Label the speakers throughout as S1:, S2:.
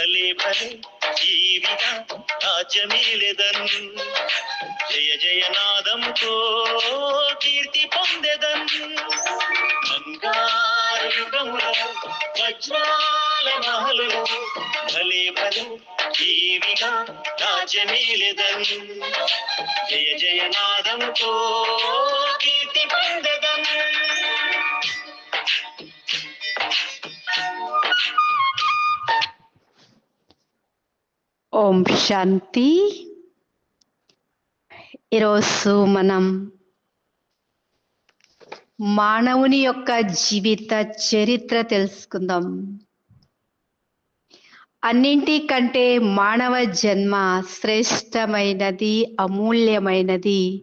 S1: భలే భలే జీవిగా రాజ్యమీలెదన్ జయ జయనాదంతో కీర్తి పొందెదన్. బంగారు యుగములో వజ్రాల మహలులో భలే భలే జీవిగా రాజ్యమీలెదన్ జయ జయనాదంతో కీర్తి పొందెదన్.
S2: ఓం శాంతి. ఈరోజు మనం మానవుని యొక్క జీవిత చరిత్ర తెలుసుకుందాం. అన్నింటికంటే మానవ జన్మ శ్రేష్టమైనది అమూల్యమైనది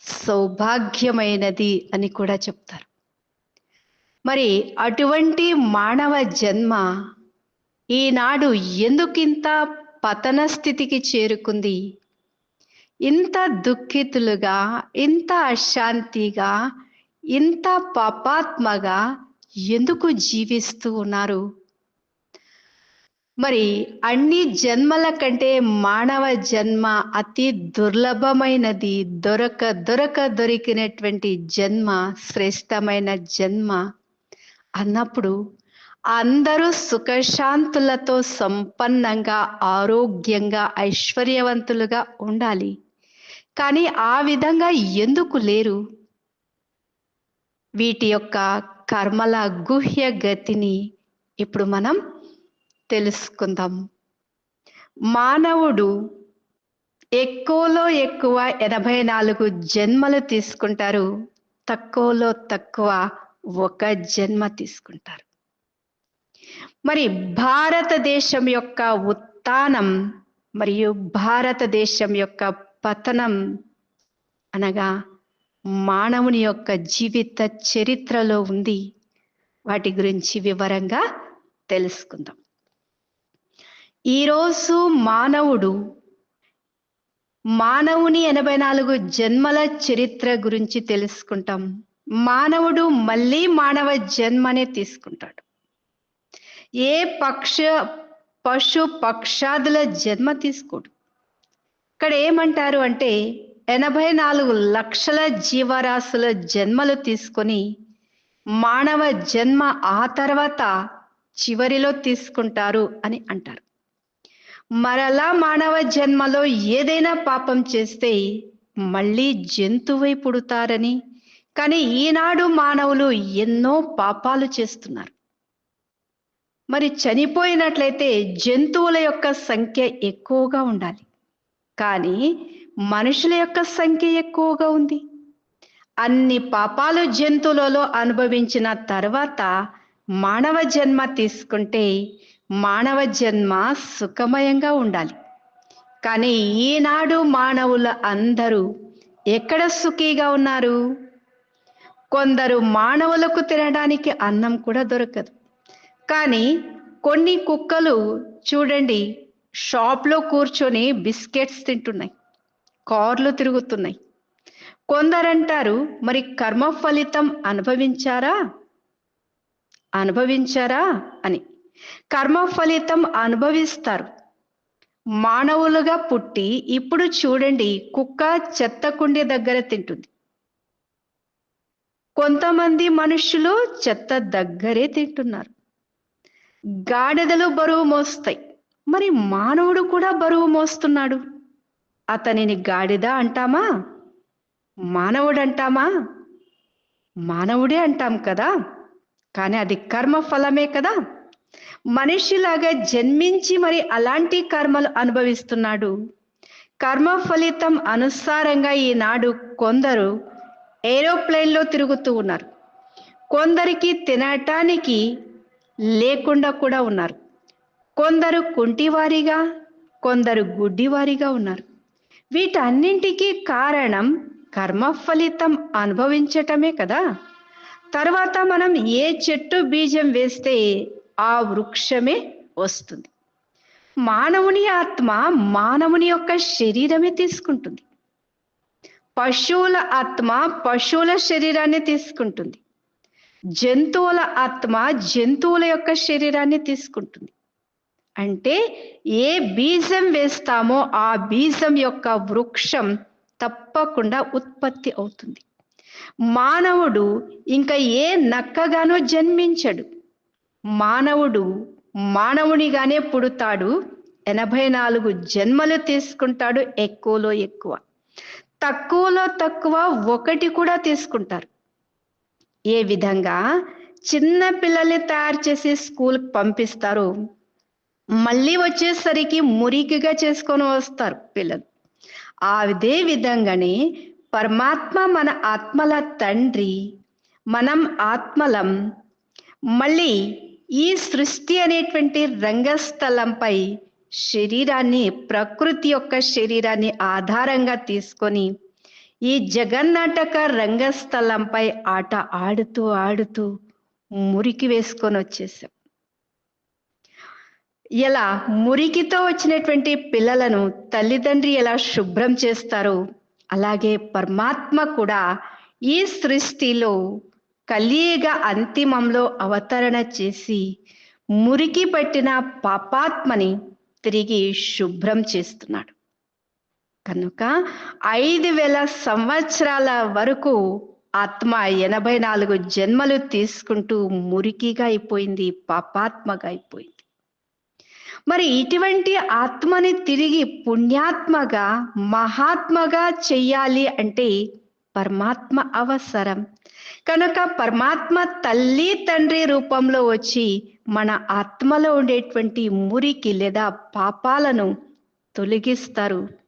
S2: సౌభాగ్యమైనది అని కూడా చెప్తారు. మరి అటువంటి మానవ జన్మ ఈనాడు ఎందుకింత పతన స్థితికి చేరుకుంది. ఇంత దుఃఖితులుగా ఇంత అశాంతిగా ఇంత పాపాత్మగా ఎందుకు జీవిస్తూ ఉన్నారు? మరి అన్ని జన్మల కంటే మానవ జన్మ అతి దుర్లభమైనది దొరక దొరక దొరికినటువంటి జన్మ శ్రేష్టమైన జన్మ అన్నప్పుడు అందరూ సుఖశాంతులతో సంపన్నంగా ఆరోగ్యంగా ఐశ్వర్యవంతులుగా ఉండాలి. కానీ ఆ విధంగా ఎందుకు లేరు? వీటి యొక్క కర్మల గుహ్య గతిని ఇప్పుడు మనం తెలుసుకుందాం. మానవుడు ఎక్కువలో ఎక్కువ ఎనభై నాలుగు జన్మలు తీసుకుంటారు. తక్కువలో తక్కువ ఒక జన్మ తీసుకుంటారు. మరి భారతదేశం యొక్క ఉత్థానం మరియు భారతదేశం యొక్క పతనం అనగా మానవుని యొక్క జీవిత చరిత్రలో ఉంది. వాటి గురించి వివరంగా తెలుసుకుందాం. ఈరోజు మానవుడు మానవుని ఎనభై నాలుగు జన్మల చరిత్ర గురించి తెలుసుకుంటాం. మానవుడు మళ్ళీ మానవ జన్మనే తీసుకుంటాడు. ఏ పక్ష పశు పక్షాదుల జన్మ తీసుకోడు. ఇక్కడ ఏమంటారు అంటే ఎనభై నాలుగు లక్షల జీవరాశుల జన్మలు తీసుకొని మానవ జన్మ ఆ తర్వాత చివరిలో తీసుకుంటారు అని అంటారు. మరలా మానవ జన్మలో ఏదైనా పాపం చేస్తే మళ్ళీ జంతువై పుడతారని. కానీ ఈనాడు మానవులు ఎన్నో పాపాలు చేస్తున్నారు. మరి చనిపోయినట్లయితే జంతువుల యొక్క సంఖ్య ఎక్కువగా ఉండాలి. కానీ మనుషుల యొక్క సంఖ్య ఎక్కువగా ఉంది. అన్ని పాపాలు జంతువులలో అనుభవించిన తర్వాత మానవ జన్మ తీసుకుంటే మానవ జన్మ సుఖమయంగా ఉండాలి. కానీ ఈనాడు మానవుల అందరూ ఎక్కడ సుఖీగా ఉన్నారు? కొందరు మానవులకు తినడానికి అన్నం కూడా దొరకదు. కానీ కొన్ని కుక్కలు చూడండి షాప్లో కూర్చొని బిస్కెట్స్ తింటున్నాయి కార్లు తిరుగుతున్నాయి. కొందరంటారు మరి కర్మ ఫలితం అనుభవించారా? అనుభవించారా అని. కర్మ ఫలితం అనుభవిస్తారు. మానవులుగా పుట్టి ఇప్పుడు చూడండి కుక్క చెత్త కుండి దగ్గర తింటుంది. కొంతమంది మనుషులు చెత్త దగ్గరే తింటున్నారు. గాడిదలు బరువు మోస్తాయి. మరి మానవుడు కూడా బరువు మోస్తున్నాడు. అతనిని గాడిద అంటామా? మానవుడు అంటామా మానవుడే అంటాం కదా. కానీ అది కర్మ ఫలమే కదా. మనిషిలాగా జన్మించి మరి అలాంటి కర్మలు అనుభవిస్తున్నాడు. కర్మ ఫలితం అనుసారంగా ఈనాడు కొందరు ఏరోప్లేన్లో తిరుగుతూ ఉన్నారు. కొందరికి తినటానికి లేకుండా కూడా ఉన్నారు. కొందరు కుంటివారిగా కొందరు గుడ్డివారిగా ఉన్నారు. వీటన్నింటికీ కారణం కర్మ ఫలితం అనుభవించటమే కదా. తర్వాత మనం ఏ చెట్టు బీజం వేస్తే ఆ వృక్షమే వస్తుంది. మానవుని ఆత్మ మానవుని యొక్క శరీరమే తీసుకుంటుంది. పశువుల ఆత్మ పశువుల శరీరాన్ని తీసుకుంటుంది. జంతువుల ఆత్మ జంతువుల యొక్క శరీరాన్ని తీసుకుంటుంది. అంటే ఏ బీజం వేస్తామో ఆ బీజం యొక్క వృక్షం తప్పకుండా ఉత్పత్తి అవుతుంది. మానవుడు ఇంకా ఏ నక్కగానో జన్మించడు. మానవుడు మానవునిగానే పుడతాడు. ఎనభై నాలుగు జన్మలు తీసుకుంటాడు ఎక్కువలో ఎక్కువ. తక్కువలో తక్కువ ఒకటి కూడా తీసుకుంటారు. ఏ విధంగా? చిన్న పిల్లల్ని తయారు చేసి స్కూల్కి పంపిస్తారు. మళ్ళీ వచ్చేసరికి మురికిగా చేసుకొని వస్తారు పిల్లలు. అదే విధంగానే పరమాత్మ మన ఆత్మల తండ్రి మనం ఆత్మలం. మళ్ళీ ఈ సృష్టి అనేటువంటి రంగస్థలంపై శరీరాన్ని ప్రకృతి యొక్క శరీరాన్ని ఆధారంగా తీసుకొని ఈ జగన్నాటక రంగస్థలంపై ఆట ఆడుతూ ఆడుతూ మురికి వేసుకొని వచ్చేసాం. ఎలా మురికితో వచ్చినటువంటి పిల్లలను తల్లిదండ్రి ఎలా శుభ్రం చేస్తారో అలాగే పరమాత్మ కూడా ఈ సృష్టిలో కలియుగ అంతిమంలో అవతరణ చేసి మురికి పట్టిన పాపాత్మని తిరిగి శుభ్రం చేస్తున్నాడు. కనుక ఐదు వేల సంవత్సరాల వరకు ఆత్మ ఎనభై నాలుగు జన్మలు తీసుకుంటూ మురికిగా అయిపోయింది పాపాత్మగా అయిపోయింది. మరి ఇటువంటి ఆత్మని తిరిగి పుణ్యాత్మగా మహాత్మగా చెయ్యాలి అంటే పరమాత్మ అవసరం. కనుక పరమాత్మ తల్లి తండ్రి రూపంలో వచ్చి మన ఆత్మలో ఉండేటువంటి మురికి లేదా పాపాలను తొలగిస్తారు.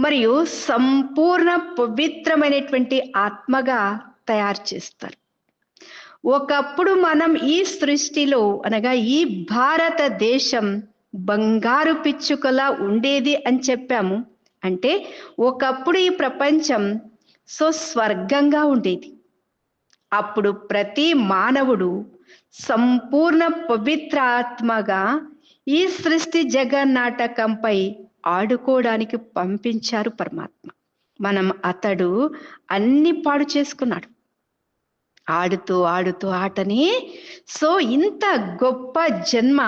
S2: మరియు సంపూర్ణ పవిత్రమైనటువంటి ఆత్మగా తయారు చేస్తారు. ఒకప్పుడు మనం ఈ సృష్టిలో అనగా ఈ భారతదేశం బంగారు పిచ్చుకలా ఉండేది అని చెప్పాము. అంటే ఒకప్పుడు ఈ ప్రపంచం సో స్వర్గంగా ఉండేది. అప్పుడు ప్రతి మానవుడు సంపూర్ణ పవిత్ర ఆత్మగా ఈ సృష్టి జగన్నాటకంపై ఆడుకోవడానికి పంపించారు పరమాత్మ. మనం అతడు అన్ని పాడు చేసుకున్నాడు. ఆడుతూ ఆడుతూ ఆటని. సో ఇంత గొప్ప జన్మ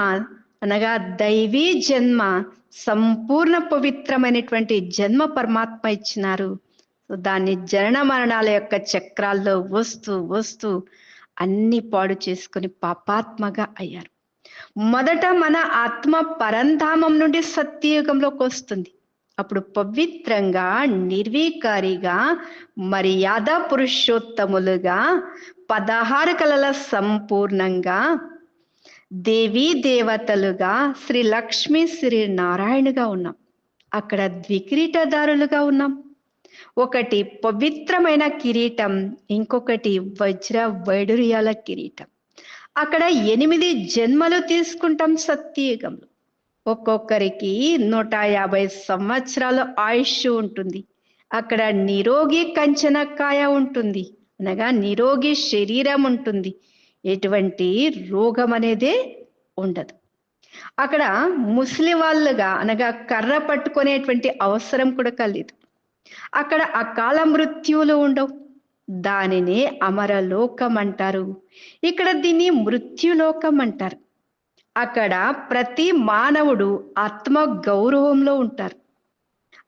S2: అనగా దైవీ జన్మ సంపూర్ణ పవిత్రమైనటువంటి జన్మ పరమాత్మ ఇచ్చినారు. సో దాన్ని జనన మరణాల యొక్క చక్రాల్లో వస్తూ వస్తూ అన్ని పాడు చేసుకుని పాపాత్మగా అయ్యారు. మొదట మన ఆత్మ పరంధామం నుండి సత్యయుగంలోకి వస్తుంది. అప్పుడు పవిత్రంగా నిర్వీకారిగా మర్యాద పురుషోత్తములుగా పదహారు కలల సంపూర్ణంగా దేవీ దేవతలుగా శ్రీ లక్ష్మి శ్రీ నారాయణగా ఉన్నాం. అక్కడ ద్వికిరీటదారులుగా ఉన్నాం. ఒకటి పవిత్రమైన కిరీటం ఇంకొకటి వజ్ర వైడూర్యాల కిరీటం. అక్కడ ఎనిమిది జన్మలు తీసుకుంటాం సత్యయుగంలో. ఒక్కొక్కరికి నూట యాభై సంవత్సరాల ఆయుష్ ఉంటుంది. అక్కడ నిరోగి కంచనకాయ ఉంటుంది. అనగా నిరోగి శరీరం ఉంటుంది. ఎటువంటి రోగం అనేదే ఉండదు. అక్కడ ముసలి వాళ్ళుగా అనగా కర్ర పట్టుకునేటువంటి అవసరం కూడా కలదు. అక్కడ అకాల మృత్యువులు ఉండవు. దానినే అమరలోకం అంటారు ఇక్కడ దీన్ని మృత్యులోకం అంటారు అక్కడ ప్రతి మానవుడు ఆత్మ గౌరవంలో ఉంటారు.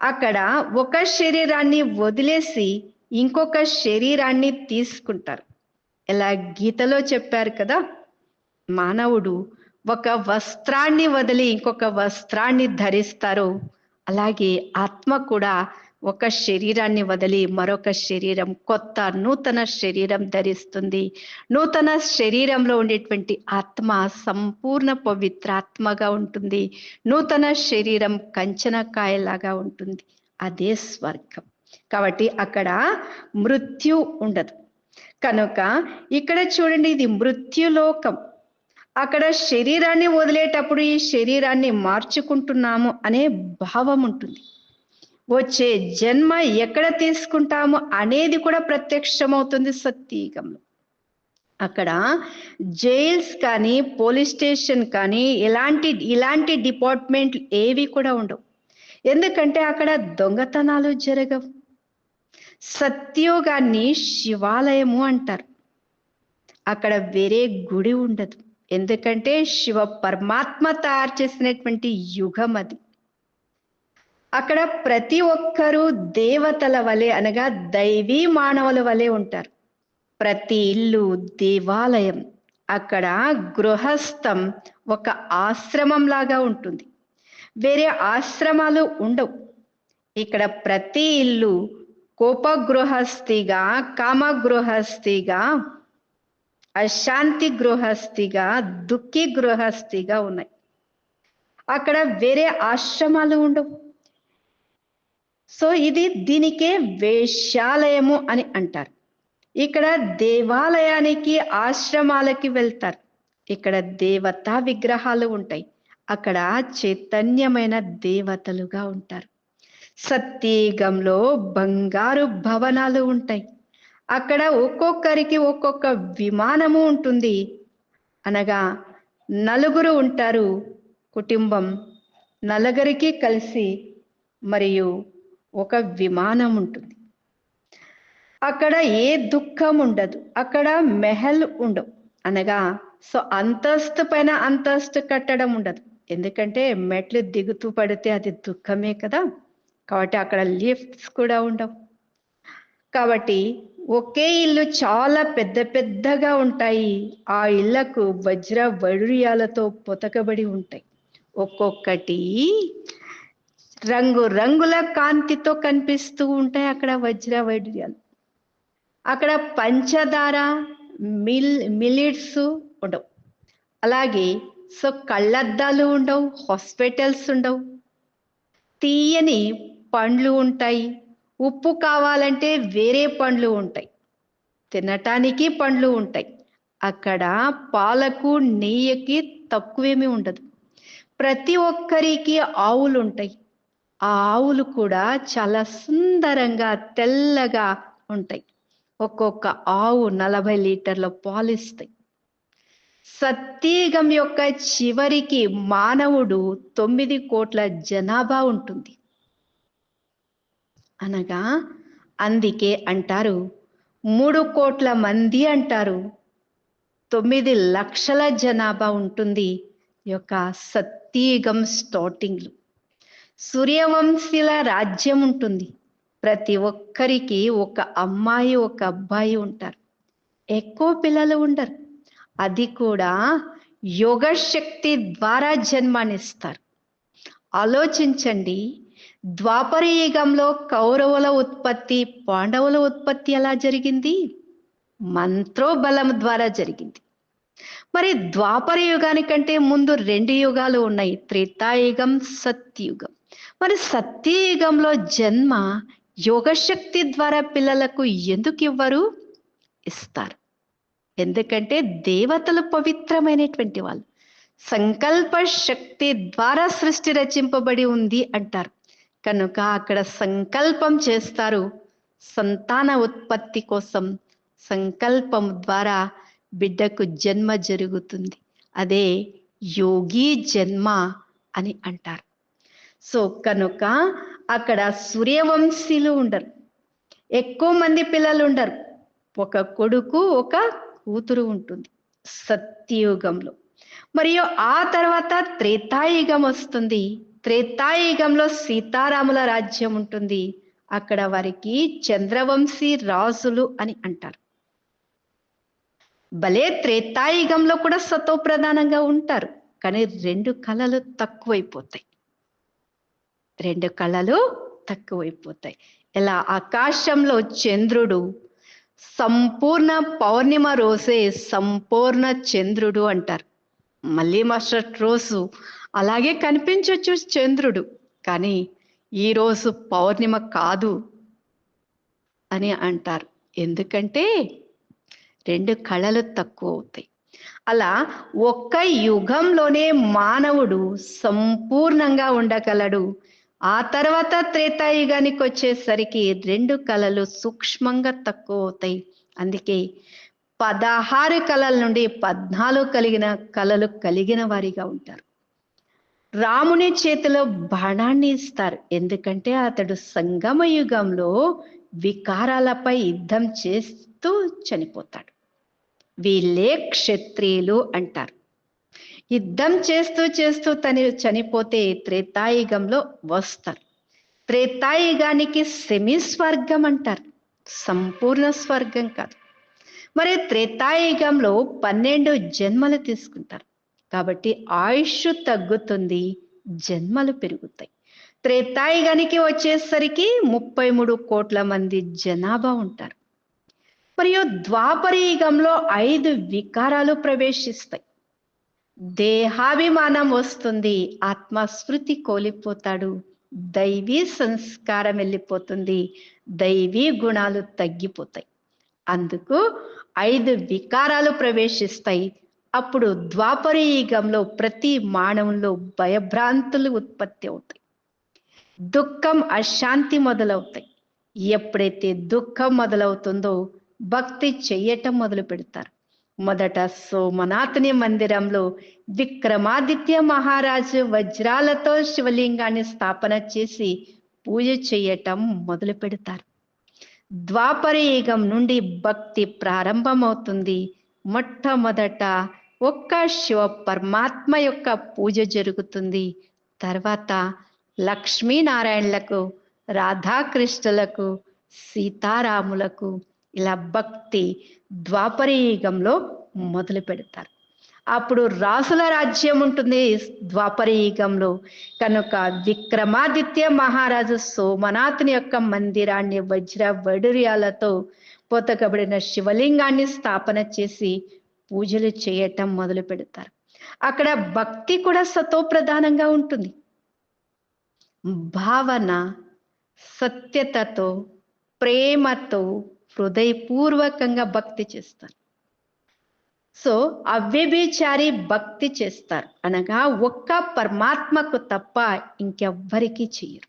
S2: అక్కడ ఒక శరీరాన్ని వదిలేసి ఇంకొక శరీరాన్ని తీసుకుంటారు. ఇలా గీతలో చెప్పారు కదా మానవుడు ఒక వస్త్రాన్ని వదిలి ఇంకొక వస్త్రాన్ని ధరిస్తారు అలాగే ఆత్మ కూడా ఒక శరీరాన్ని వదిలి మరొక శరీరం కొత్త నూతన శరీరం ధరిస్తుంది. నూతన శరీరంలో ఉండేటువంటి ఆత్మ సంపూర్ణ పవిత్రాత్మగా ఉంటుంది. నూతన శరీరం కంచనకాయలాగా ఉంటుంది. అదే స్వర్గం. కాబట్టి అక్కడ మృత్యు ఉండదు. కనుక ఇక్కడ చూడండి ఇది మృత్యులోకం. అక్కడ శరీరాన్ని వదిలేటప్పుడు ఈ శరీరాన్ని మార్చుకుంటున్నాము అనే భావం ఉంటుంది. వచ్చే జన్మ ఎక్కడ తీసుకుంటాము అనేది కూడా ప్రత్యక్షమవుతుంది సత్యయుగంలో. అక్కడ జైల్స్ కానీ పోలీస్ స్టేషన్ కానీ ఇలాంటి ఇలాంటి డిపార్ట్మెంట్ ఏవి కూడా ఉండవు. ఎందుకంటే అక్కడ దొంగతనాలు జరగవు. సత్యోగాన్ని శివాలయము అంటారు. అక్కడ వేరే గుడి ఉండదు. ఎందుకంటే శివ పరమాత్మ తయారు చేసినటువంటి యుగం అది. అక్కడ ప్రతి ఒక్కరూ దేవతల వలె అనగా దైవీ మానవుల వలె ఉంటారు. ప్రతి ఇల్లు దేవాలయం అక్కడ గృహస్థం ఒక ఆశ్రమం లాగా ఉంటుంది. వేరే ఆశ్రమాలు ఉండవు. ఇక్కడ ప్రతి ఇల్లు కోపగృహస్థిగా కామగృహస్థిగా అశాంతి గృహస్థిగా దుఃఖి గృహస్థిగా ఉన్నాయి. అక్కడ వేరే ఆశ్రమాలు ఉండవు. సో ఇది దీనికే వేశ్యాలయము అని అంటారు. ఇక్కడ దేవాలయానికి ఆశ్రమాలకి వెళ్తారు. ఇక్కడ దేవతా విగ్రహాలు ఉంటాయి. అక్కడ చైతన్యమైన దేవతలుగా ఉంటారు. సత్యగంలో బంగారు భవనాలు ఉంటాయి. అక్కడ ఒక్కొక్కరికి ఒక్కొక్క విమానము ఉంటుంది. అనగా నలుగురు ఉంటారు. కుటుంబం నలుగురికి కలిసి మరియు ఒక విమానం ఉంటుంది. అక్కడ ఏ దుఃఖం ఉండదు. అక్కడ మెహల్ ఉండవు. అనగా సో అంతస్తు పైన అంతస్తు కట్టడం ఉండదు. ఎందుకంటే మెట్లు దిగుతూ పడితే అది దుఃఖమే కదా. కాబట్టి అక్కడ లిఫ్ట్స్ కూడా ఉండవు. కాబట్టి ఒకే ఇల్లు చాలా పెద్ద పెద్దగా ఉంటాయి. ఆ ఇళ్ళకు వజ్ర వైడూర్యాలతో పొతకబడి ఉంటాయి. ఒక్కొక్కటి రంగు రంగుల కాంతితో కనిపిస్తూ ఉంటాయి అక్కడ వజ్ర వైడ్యాలు అక్కడ పంచదార మిల్ మిలిట్స్ ఉండవు. అలాగే సో కళ్ళద్దాలు ఉండవు హాస్పిటల్స్ ఉండవు. తీయని పండ్లు ఉంటాయి. ఉప్పు కావాలంటే వేరే పండ్లు ఉంటాయి. తినటానికి పండ్లు ఉంటాయి. అక్కడ పాలకు నెయ్యికి తక్కువేమీ ఉండదు. ప్రతి ఒక్కరికి ఆవులు ఉంటాయి ఆ ఆవులు కూడా చాలా సుందరంగా తెల్లగా ఉంటాయి. ఒక్కొక్క ఆవు నలభై లీటర్ల పాలిస్తాయి. సత్యయుగం యొక్క చివరికి మానవుడు తొమ్మిది కోట్ల జనాభా ఉంటుంది. అనగా అందుకే అంటారు మూడు కోట్ల మంది అంటారు తొమ్మిది లక్షల జనాభా ఉంటుంది ఈ యొక్క సత్యయుగం స్టార్టింగ్లు. సూర్యవంశీల రాజ్యం ఉంటుంది ప్రతి ఒక్కరికి ఒక అమ్మాయి ఒక అబ్బాయి ఉంటారు. ఎక్కువ పిల్లలు ఉండరు. అది కూడా యోగ శక్తి ద్వారా జన్మనిస్తారు. ఆలోచించండి. ద్వాపర యుగంలో కౌరవుల ఉత్పత్తి పాండవుల ఉత్పత్తి ఎలా జరిగింది? మంత్రోబలం ద్వారా జరిగింది. మరి ద్వాపర యుగానికంటే ముందు రెండు యుగాలు ఉన్నాయి. త్రేతాయుగం సత్యుగం. మరి సత్యయుగంలో జన్మ యోగశక్తి ద్వారా పిల్లలకు ఎందుకు ఇవ్వరు? ఇస్తారు. ఎందుకంటే దేవతలు పవిత్రమైనటువంటి వాళ్ళు. సంకల్ప శక్తి ద్వారా సృష్టి రచింపబడి ఉంది అంటారు. కనుక అక్కడ సంకల్పం చేస్తారు. సంతాన ఉత్పత్తి కోసం సంకల్పం ద్వారా బిడ్డకు జన్మ జరుగుతుంది. అదే యోగి జన్మ అని అంటారు. సో కనుక అక్కడ సూర్యవంశీలు ఉండరు. ఎక్కువ మంది పిల్లలు ఉండరు. ఒక కొడుకు ఒక కూతురు ఉంటుంది సత్యయుగంలో. మరియు ఆ తర్వాత త్రేతాయుగం వస్తుంది. త్రేతాయుగంలో సీతారాముల రాజ్యం ఉంటుంది. అక్కడ వారికి చంద్రవంశీ రాజులు అని అంటారు. భలే త్రేతాయుగంలో కూడా సతో ప్రధానంగా ఉంటారు. కానీ రెండు కళలు తక్కువైపోతాయి. రెండు కళలు తక్కువైపోతాయి. ఇలా ఆకాశంలో చంద్రుడు సంపూర్ణ పౌర్ణిమ రోజే సంపూర్ణ చంద్రుడు అంటారు. మళ్ళీ మరుసటి రోజు. అలాగే కనిపించవచ్చు చంద్రుడు. కానీ ఈ రోజు పౌర్ణిమ కాదు అని అంటారు. ఎందుకంటే రెండు కళలు తక్కువ అవుతాయి అలా ఒక్క యుగంలోనే మానవుడు సంపూర్ణంగా ఉండగలడు. ఆ తర్వాత త్రేతాయుగానికి వచ్చేసరికి రెండు కళలు సూక్ష్మంగా తక్కువ అవుతాయి అందుకే పదహారు కళల నుండి పద్నాలుగు కలిగిన కళలు కలిగిన వారిగా ఉంటారు. రాముని చేతిలో బాణాన్ని ఇస్తారు. ఎందుకంటే అతడు సంగమ యుగంలో వికారాలపై యుద్ధం చేస్తూ చనిపోతాడు. వీళ్ళే క్షత్రియులు అంటారు. యుద్ధం చేస్తూ చేస్తూ తను చనిపోతే త్రేతాయుగంలో వస్తారు. త్రేతాయుగానికి సెమీ స్వర్గం అంటారు. సంపూర్ణ స్వర్గం కాదు. మరి త్రేతాయుగంలో పన్నెండు జన్మలు తీసుకుంటారు. కాబట్టి ఆయుష్ తగ్గుతుంది జన్మలు పెరుగుతాయి. త్రేతాయుగానికి వచ్చేసరికి ముప్పై మూడు కోట్ల మంది జనాభా ఉంటారు. మరియు ద్వాపరయుగంలో ఐదు వికారాలు ప్రవేశిస్తాయి. దేహాభిమానం వస్తుంది ఆత్మస్మృతి కోల్పోతాడు దైవీ సంస్కారం వెళ్ళిపోతుంది దైవీ గుణాలు తగ్గిపోతాయి. అందుకు ఐదు వికారాలు ప్రవేశిస్తాయి. అప్పుడు ద్వాపరయుగంలో ప్రతి మానవుల్లో భయభ్రాంతులు ఉత్పత్తి అవుతాయి. దుఃఖం అశాంతి మొదలవుతాయి. ఎప్పుడైతే దుఃఖం మొదలవుతుందో భక్తి చెయ్యటం మొదలు పెడతారు మొదట సోమనాథుని మందిరంలో విక్రమాదిత్య మహారాజు వజ్రాలతో శివలింగాన్ని స్థాపన చేసి పూజ చేయటం మొదలు పెడతారు. ద్వాపరయుగం నుండి భక్తి ప్రారంభమవుతుంది. మొట్టమొదట ఒక్క శివ పరమాత్మ యొక్క పూజ జరుగుతుంది. తర్వాత లక్ష్మీనారాయణలకు రాధాకృష్ణులకు సీతారాములకు ఇలా భక్తి ద్వాపరయుగంలో మొదలు పెడతారు. అప్పుడు రాసుల రాజ్యం ఉంటుంది ద్వాపరయుగంలో. కనుక విక్రమాదిత్య మహారాజు సోమనాథుని యొక్క మందిరాన్ని వజ్ర వడుర్యాలతో పొతకబడిన శివలింగాన్ని స్థాపన చేసి పూజలు చేయటం మొదలు పెడతారు. అక్కడ భక్తి కూడా సతో ప్రధానంగా ఉంటుంది. భావన సత్యతతో ప్రేమతో హృదయపూర్వకంగా భక్తి చేస్తారు. సో అవ్యభిచారి భక్తి చేస్తారు. అనగా ఒక్క పరమాత్మకు తప్ప ఇంకెవ్వరికి చేయరు.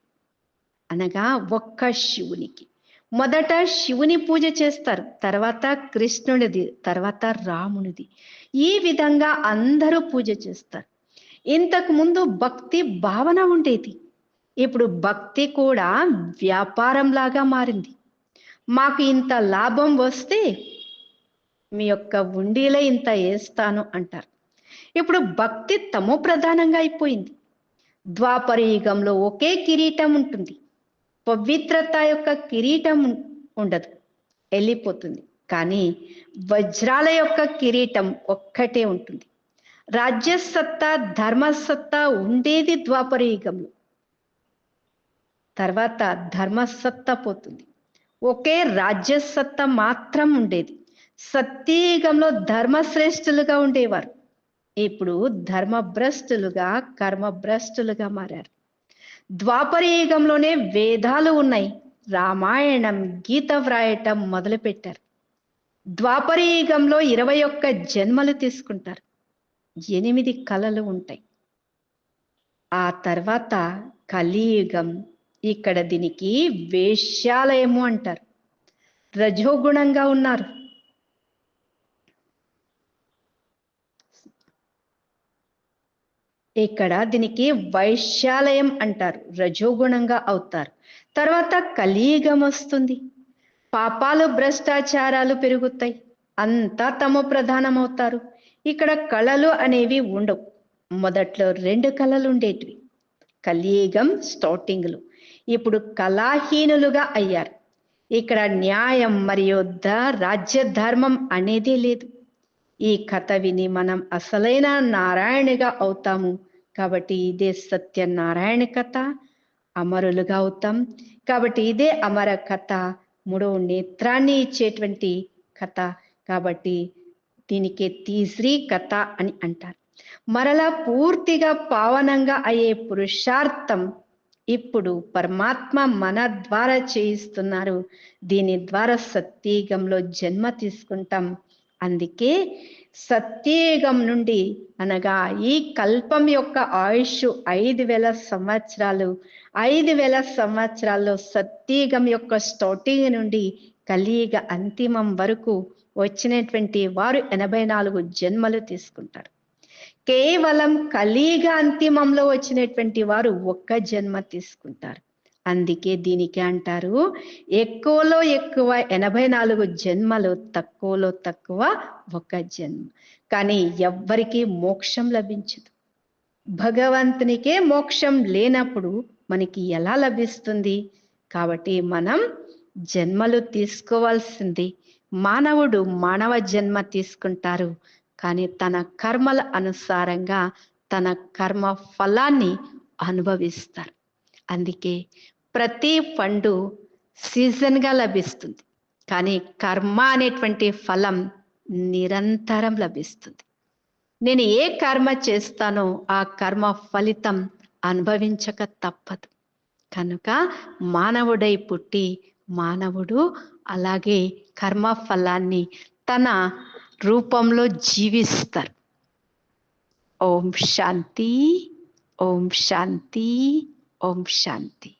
S2: అనగా ఒక్క శివునికి. మొదట శివుని పూజ చేస్తారు. తర్వాత కృష్ణుడిది తర్వాత రామునిది ఈ విధంగా అందరూ పూజ చేస్తారు. ఇంతకు ముందు భక్తి భావన ఉండేది. ఇప్పుడు భక్తి కూడా వ్యాపారం లాగా మారింది. మాకు ఇంత లాభం వస్తే మీ యొక్క ఉండిలే ఇంత వేస్తాను అంటారు. ఇప్పుడు భక్తి తమో ప్రధానంగా అయిపోయింది. ద్వాపర యుగంలో ఒకే కిరీటం ఉంటుంది. పవిత్రత యొక్క కిరీటం ఉండదు. వెళ్ళిపోతుంది. కానీ వజ్రాల యొక్క కిరీటం ఒక్కటే ఉంటుంది. రాజ్యసత్తా ధర్మసత్తా ఉండేది ద్వాపర యుగంలో. తర్వాత ధర్మసత్తా పోతుంది. ఒకే రాజ్యసత్తా మాత్రం ఉండేది. సత్యయుగంలో ధర్మశ్రేష్ఠులుగా ఉండేవారు. ఇప్పుడు ధర్మభ్రష్టులుగా కర్మభ్రష్టులుగా మారారు. ద్వాపర యుగంలోనే వేదాలు ఉన్నాయి. రామాయణం గీత వ్రాయటం మొదలుపెట్టారు. ద్వాపర యుగంలో ఇరవై ఒక్క జన్మలు తీసుకుంటారు. ఎనిమిది కళలు ఉంటాయి. ఆ తర్వాత కలియుగం ఇక్కడ దీనికి వేశ్యాలయము అంటారు. రజోగుణంగా ఉన్నారు. ఇక్కడ దీనికి వైశ్యాలయం అంటారు. రజోగుణంగా అవుతారు. తర్వాత కలియుగం వస్తుంది. పాపాలు భ్రష్టాచారాలు పెరుగుతాయి. అంతా తమ ప్రధానమవుతారు. ఇక్కడ కళలు అనేవి ఉండవు. మొదట్లో రెండు కళలు ఉండేటివి. కలియుగం స్టార్టింగ్లో ఇప్పుడు కళాహీనులుగా అయ్యారు. ఇక్కడ న్యాయం మరియు ద రాజ్య ధర్మం అనేది లేదు. ఈ కథ విని మనం అసలైన నారాయణగా అవుతాము. కాబట్టి ఇదే సత్యనారాయణ కథ. అమరులుగా అవుతాం. కాబట్టి ఇదే అమర కథ. మూడో నేత్రాన్ని ఇచ్చేటువంటి కథ. కాబట్టి దీనికి తీశ్రీ కథ అని అంటారు. మరలా పూర్తిగా పావనంగా అయ్యే పురుషార్థం ఇప్పుడు పరమాత్మ మన ద్వారా చేయిస్తున్నారు. దీని ద్వారా సత్యయుగంలో జన్మ తీసుకుంటాం. అందుకే సత్యయుగం నుండి అనగా ఈ కల్పం యొక్క ఆయుష్ ఐదు వేల సంవత్సరాలు. ఐదు వేల సంవత్సరాల్లో సత్యయుగం యొక్క స్టార్టింగ్ నుండి కలియుగ అంతిమం వరకు వచ్చినటువంటి వారు ఎనభై నాలుగు జన్మలు తీసుకుంటారు. కేవలం కలియుగ అంతిమంలో వచ్చినటువంటి వారు ఒక్క జన్మ తీసుకుంటారు. అందుకే దీనికి అంటారు ఎక్కువలో ఎక్కువ ఎనభై నాలుగు జన్మలు తక్కువలో తక్కువ ఒక జన్మ. కానీ ఎవ్వరికీ మోక్షం లభించదు. భగవంతునికే మోక్షం లేనప్పుడు మనకి ఎలా లభిస్తుంది? కాబట్టి మనం జన్మలు తీసుకోవాల్సింది మానవుడు మానవ జన్మ తీసుకుంటారు. కానీ తన కర్మల అనుసారంగా తన కర్మ ఫలాన్ని అనుభవిస్తారు. అందుకే ప్రతి పండు సీజన్గా లభిస్తుంది. కానీ కర్మ అనేటువంటి ఫలం నిరంతరం లభిస్తుంది. నేను ఏ కర్మ చేస్తానో ఆ కర్మ ఫలితం అనుభవించక తప్పదు. కనుక మానవుడై పుట్టి మానవుడు అలాగే కర్మ ఫలాన్ని తన రూపంలో జీవిస్తారు. ఓం శాంతి ఓం శాంతి ఓం శాంతి.